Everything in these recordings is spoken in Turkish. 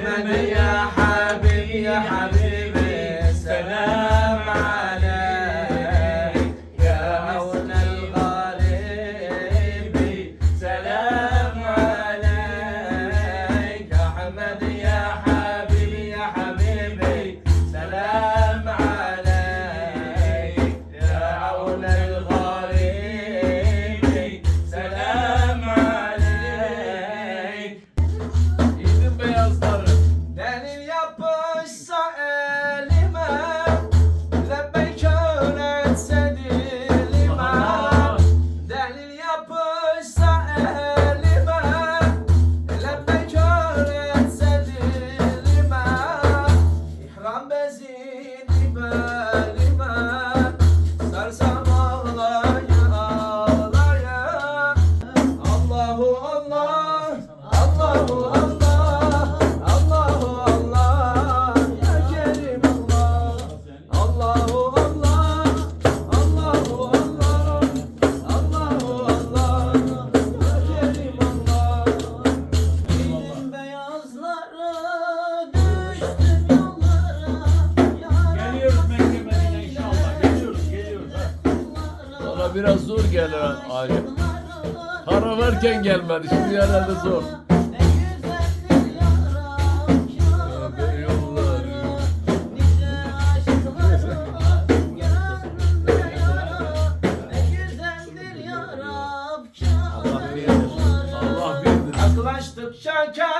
أحمد يا حبيبي يا حبيبي سلام. Biraz zor gelir Ali. Para varken gelmedi şimdi herhalde zor. cha, cha.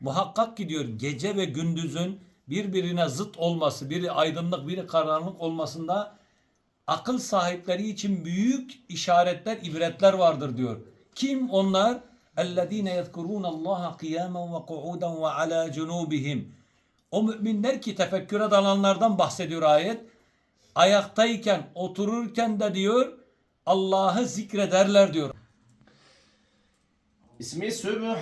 ilahe illallah La ilahe illallah Muhammedur Resulullah Afzalul kelami la ilahe illallah. İnne fi ihtilafil leyli ve nehari le ayatin li ulil albab. Muhakkak ki diyor gece ve gündüzün birbirine zıt olması, biri aydınlık, biri karanlık olmasında akıl sahipleri için büyük işaretler, ibretler vardır diyor. Kim onlar? اَلَّذ۪ينَ يَذْكُرُونَ اللّٰهَ قِيَامًا وَقُعُودًا وَعَلَى جُنُوبِهِمْ O müminler ki tefekküre dalanlardan bahsediyor ayet. Ayaktayken, otururken de diyor Allah'ı zikrederler diyor. İsmi Sübhan.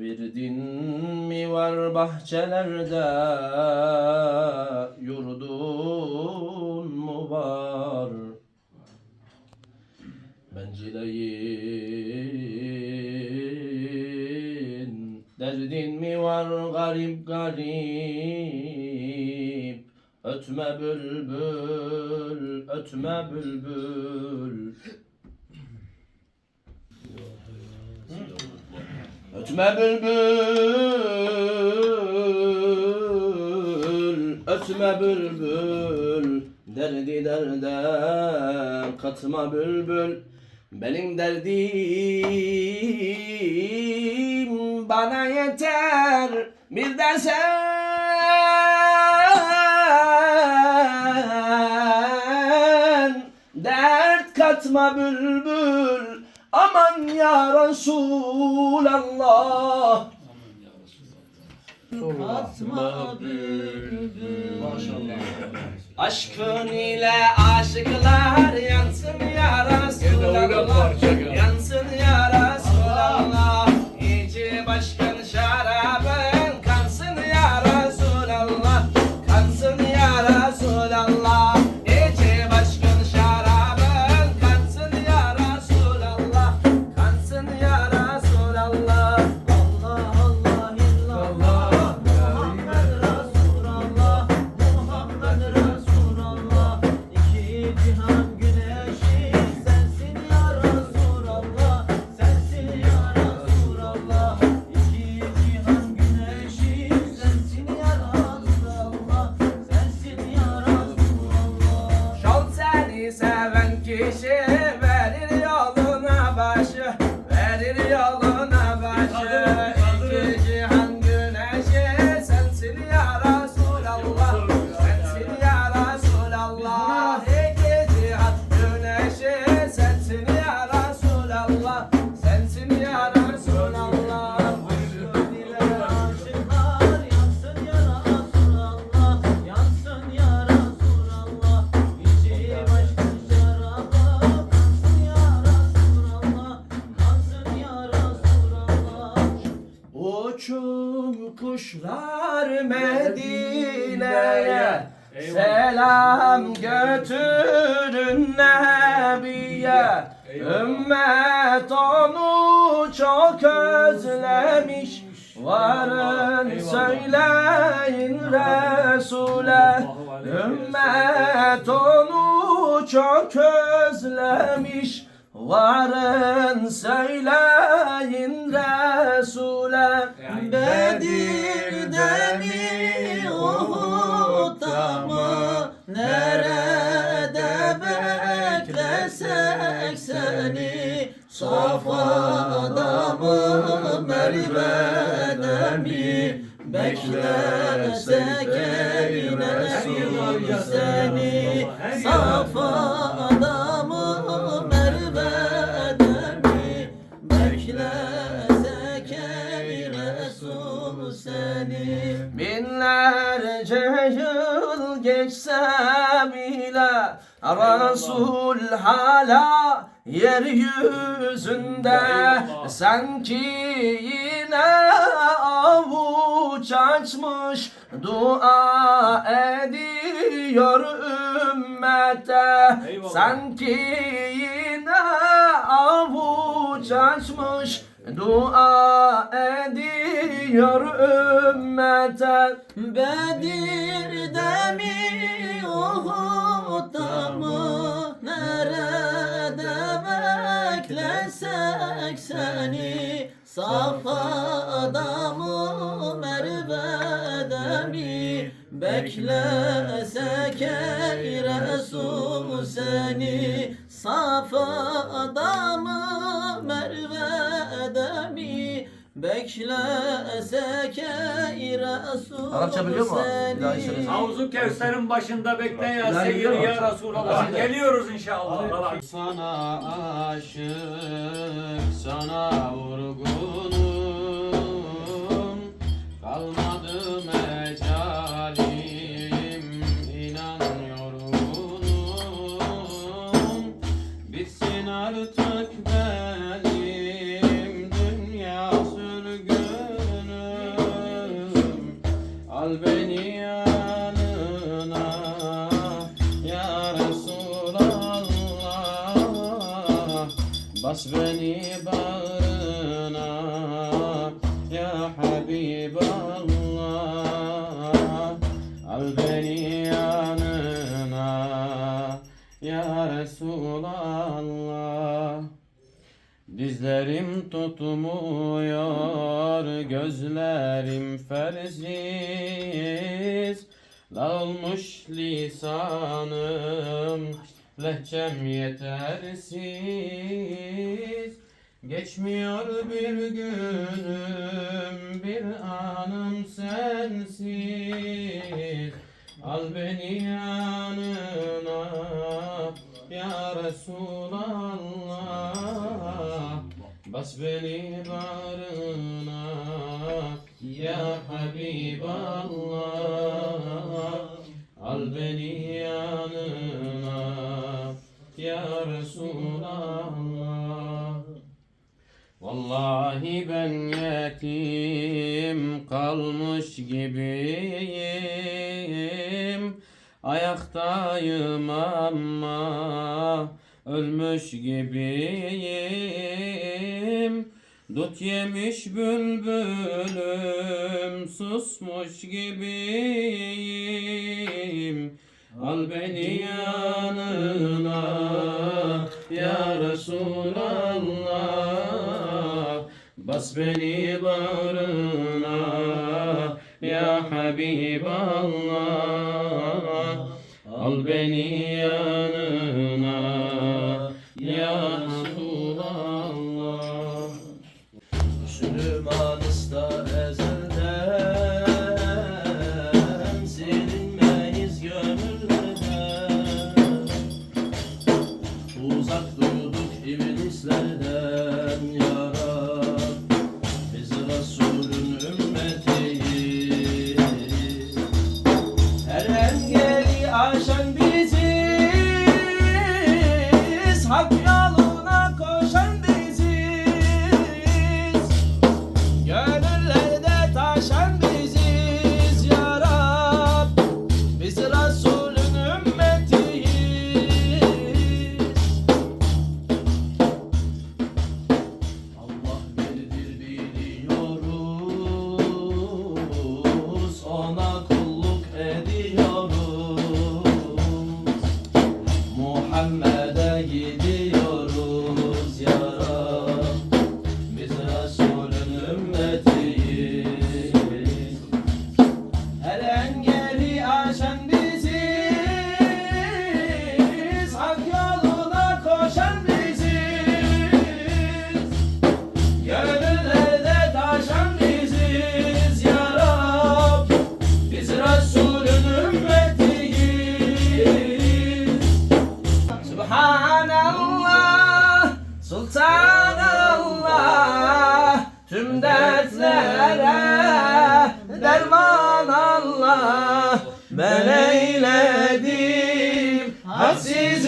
Virdin mi var bahçelerde? Yurdun mu var? Bencileyin Derdin mi var garip garip? Ötme bülbül, ötme bülbül. Ötme bülbül, ötme bülbül. Derdi derde katma bülbül. Benim derdim bana yeter. Bir de sen Dert katma bülbül Aman ya Resulallah. Fatma Bülbül. Maşallah. Aşkın ile aşıklar yansın ya Resulallah. Yansın ya Resulallah 学一些 götürün Nebiye Ümmet onu çok özlemiş. Varın söyleyin Resul'e. Ümmet onu çok özlemiş. Varın söyleyin Resul'e. Bedir'de mi Uhud'da mı Nerede Safa'da mı Merve'de mi Beklesek Resul hala yeryüzünde. Sanki yine avuç açmış Dua ediyor ümmete. Eyvallah. Sanki yine avuç açmış Dua ediyor ümmete. Bedir'de mi Uhud'da mı Nerede beklesek seni? Safa'da mı Merve'de mi Beklesek ey Resul seni? Safa'da mı mi Beklesek ey Resul Arapça biliyor mu? Bir daha söylesene. Havuzu Kevser'in başında bekle ya Ben Seyyid biliyorum. ya Resulallah. Geliyoruz inşallah. Sana aşık, sana vurgunum Habiballah Al beni yanına ya Resulallah. Dizlerim tutmuyor, gözlerim ferziz. Dağılmış lisanım, lehçem yetersiz Geçmiyor bir günüm bir anım sensiz. Al beni yanına ya Resulallah. Bas beni bağrına ya Habiballah. Al beni Vallahi ben yetim kalmış gibiyim. Ayaktayım ama ölmüş gibiyim. Dut yemiş bülbülüm susmuş gibiyim. Al beni yanına ya Resulallah. Bas beni bağrına ya Habiballah Al beni yanına